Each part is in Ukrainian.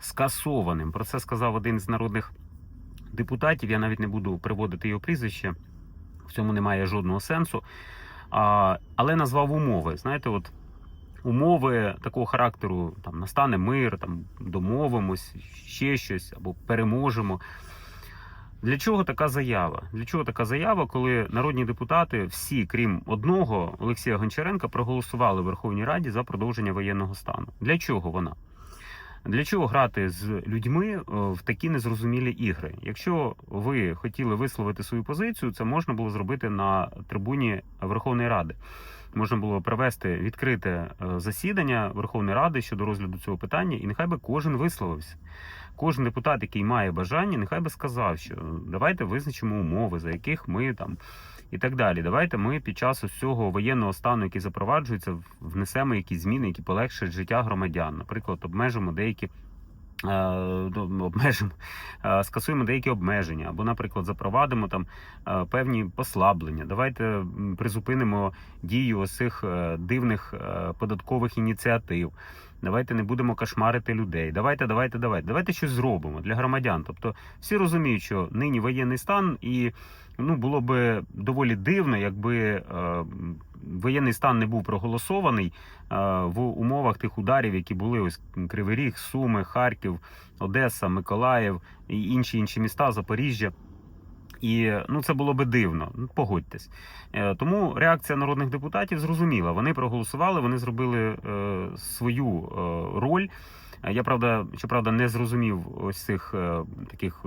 скасованим. Про це сказав один з народних депутатів. Я навіть не буду приводити його прізвище, в цьому немає жодного сенсу. А, але назвав умови. Знаєте, от умови такого характеру: там настане мир, там домовимось, ще щось або переможемо. Для чого така заява? Для чого така заява, коли народні депутати, всі, крім одного Олексія Гончаренка, проголосували в Верховній Раді за продовження воєнного стану? Для чого вона? Для чого грати з людьми е, в такі незрозумілі ігри? Якщо ви хотіли висловити свою позицію, це можна було зробити на трибуні Верховної Ради. Можна було провести відкрите е, засідання Верховної Ради щодо розгляду цього питання, і нехай би кожен висловився. Кожен депутат, який має бажання, нехай би сказав, що давайте визначимо умови, за яких ми там і так далі. Давайте ми під час ось цього воєнного стану, який запроваджується, внесемо якісь зміни, які полегшать життя громадян. Наприклад, обмежимо деякі. е, ну, Обмежимо, е, скасуємо деякі обмеження, або, наприклад, запровадимо там е, певні послаблення. Давайте призупинимо дію ось цих дивних податкових ініціатив. Давайте не будемо кошмарити людей. Давайте, давайте, давайте. Давайте щось зробимо для громадян. Тобто всі розуміють, що нині воєнний стан, і ну було би доволі дивно, якби е, воєнний стан не був проголосований е, в умовах тих ударів, які були ось Кривий Ріг, Суми, Харків, Одеса, Миколаїв і інші інші міста, Запоріжжя. І ну це було би дивно. Ну, погодьтесь. Е, Тому реакція народних депутатів зрозуміла. Вони проголосували, вони зробили е, свою е, роль. Я правда, щоправда, не зрозумів ось цих таких.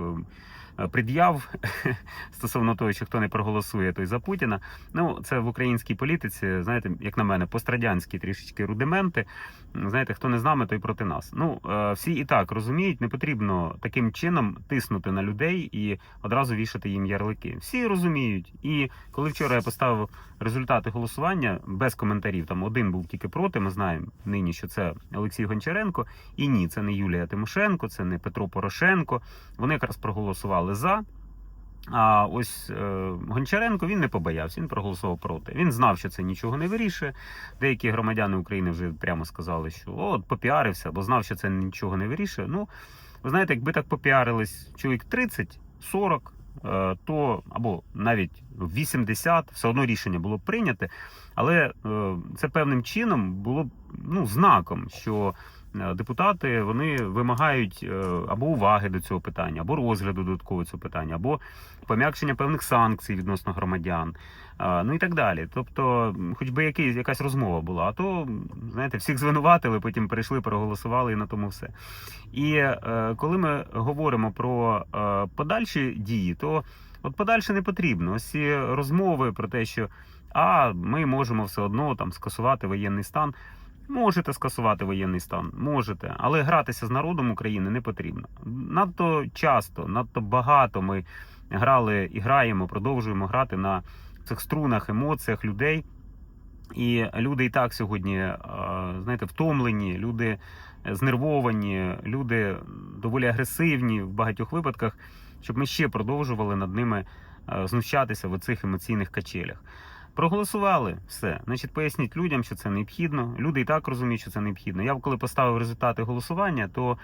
Е, Пред'яв стосовно того, що хто не проголосує, той за Путіна. Ну, це в українській політиці, знаєте, як на мене, пострадянські трішечки рудименти. Знаєте, хто не з нами, той проти нас. Ну, е, всі і так розуміють, не потрібно таким чином тиснути на людей і одразу вішати їм ярлики. Всі розуміють. І коли вчора я поставив результати голосування без коментарів, там один був тільки проти. Ми знаємо нині, що це Олексій Гончаренко. І ні, це не Юлія Тимошенко, це не Петро Порошенко. Вони якраз проголосували за. А ось е, Гончаренко він не побоявся, він проголосував проти. Він знав, що це нічого не вирішує. Деякі громадяни України вже прямо сказали, що от попіарився, бо знав, що це нічого не вирішує. Ну, ви знаєте, якби так попіарились чоловік 30-40, е, то або навіть 80, все одно рішення було б прийняте. Але е, це певним чином було ну, знаком, що депутати вони вимагають е, або уваги до цього питання, або розгляду додатково цього питання, або пом'якшення певних санкцій відносно громадян, е, ну і так далі. Тобто, хоч би якийсь, якась розмова була, а то знаєте, всіх звинуватили, потім прийшли, проголосували і на тому все. І е, коли ми говоримо про е, подальші дії, то от подальше не потрібно. Ось ці розмови про те, що а ми можемо все одно там скасувати воєнний стан. Можете скасувати воєнний стан, можете, але гратися з народом України не потрібно. Надто часто, надто багато ми грали і граємо, продовжуємо грати на цих струнах, емоціях людей. І люди і так сьогодні, е, знаєте, втомлені, люди знервовані, люди доволі агресивні в багатьох випадках, щоб ми ще продовжували над ними е, знущатися в оцих емоційних качелях. Проголосували все. Значить, поясніть людям, що це необхідно. Люди і так розуміють, що це необхідно. Я коли поставив результати голосування, то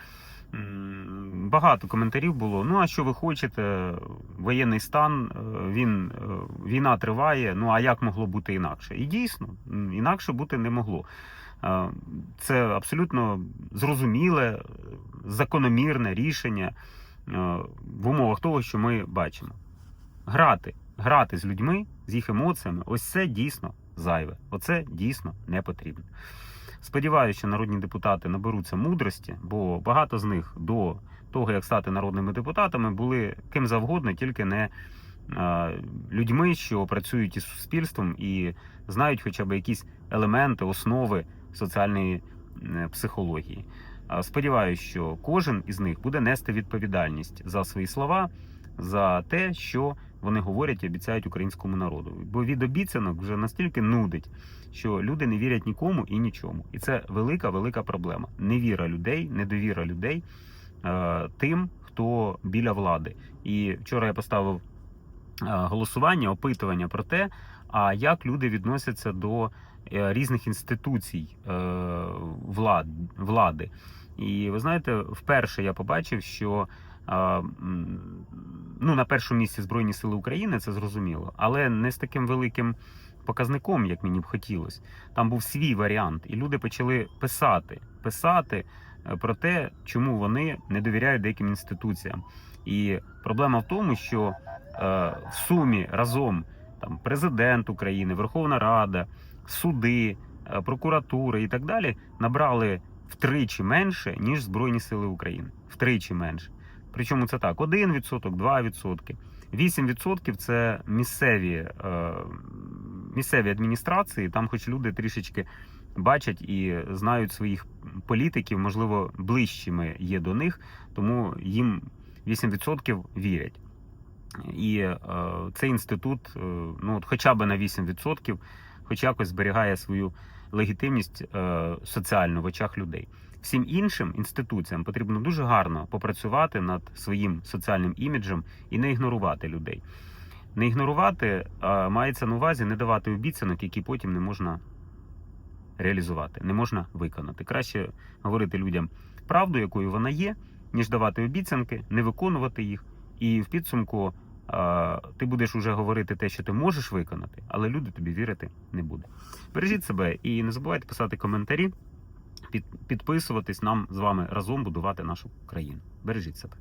багато коментарів було. Ну а що ви хочете? Воєнний стан, е, він е, війна триває. Ну а як могло бути інакше? І дійсно, інакше бути не могло. Е, Це абсолютно зрозуміле, закономірне рішення в умовах того, що ми бачимо. Грати, грати з людьми, з їх емоціями, ось це дійсно зайве. Оце дійсно не потрібно. Сподіваюся, що народні депутати наберуться мудрості, бо багато з них до того, як стати народними депутатами, були ким завгодно, тільки не людьми, що працюють із суспільством і знають хоча б якісь елементи, основи соціальної психології. Сподіваюся, що кожен із них буде нести відповідальність за свої слова, за те, що вони говорять і обіцяють українському народу. Бо від обіцянок вже настільки нудить, що люди не вірять нікому і нічому. І це велика, велика проблема. Невіра людей, недовіра людей е, тим, хто біля влади. І вчора я поставив е, голосування, опитування про те, а як люди відносяться до е, різних інституцій е, влад, влади. І ви знаєте, вперше я побачив, що ну, на першому місці Збройні Сили України, це зрозуміло, але не з таким великим показником, як мені б хотілося. Там був свій варіант, і люди почали писати, писати е, про те, чому вони не довіряють деяким інституціям. І проблема в тому, що е, в сумі разом там президент України, Верховна Рада, суди, е, прокуратура і так далі набрали втричі менше, ніж Збройні Сили України. Втричі менше. Причому це так: 1%, 2%. 8% це місцеві, е, місцеві адміністрації, там хоч люди трішечки бачать і знають своїх політиків, можливо, ближчими є до них, тому їм 8% вірять. І е, цей інститут, е, ну от хоча б на 8%, хоч якось зберігає свою легітимність е, соціальну в очах людей. Всім іншим інституціям потрібно дуже гарно попрацювати над своїм соціальним іміджем і не ігнорувати людей. Не ігнорувати а мається на увазі не давати обіцянок, які потім не можна реалізувати, не можна виконати. Краще говорити людям правду, якою вона є, ніж давати обіцянки, не виконувати їх. І в підсумку ти будеш уже говорити те, що ти можеш виконати, але люди тобі вірити не будуть. Бережіть себе і не забувайте писати коментарі, під, підписуватись нам з вами разом будувати нашу країну. Бережіть себе.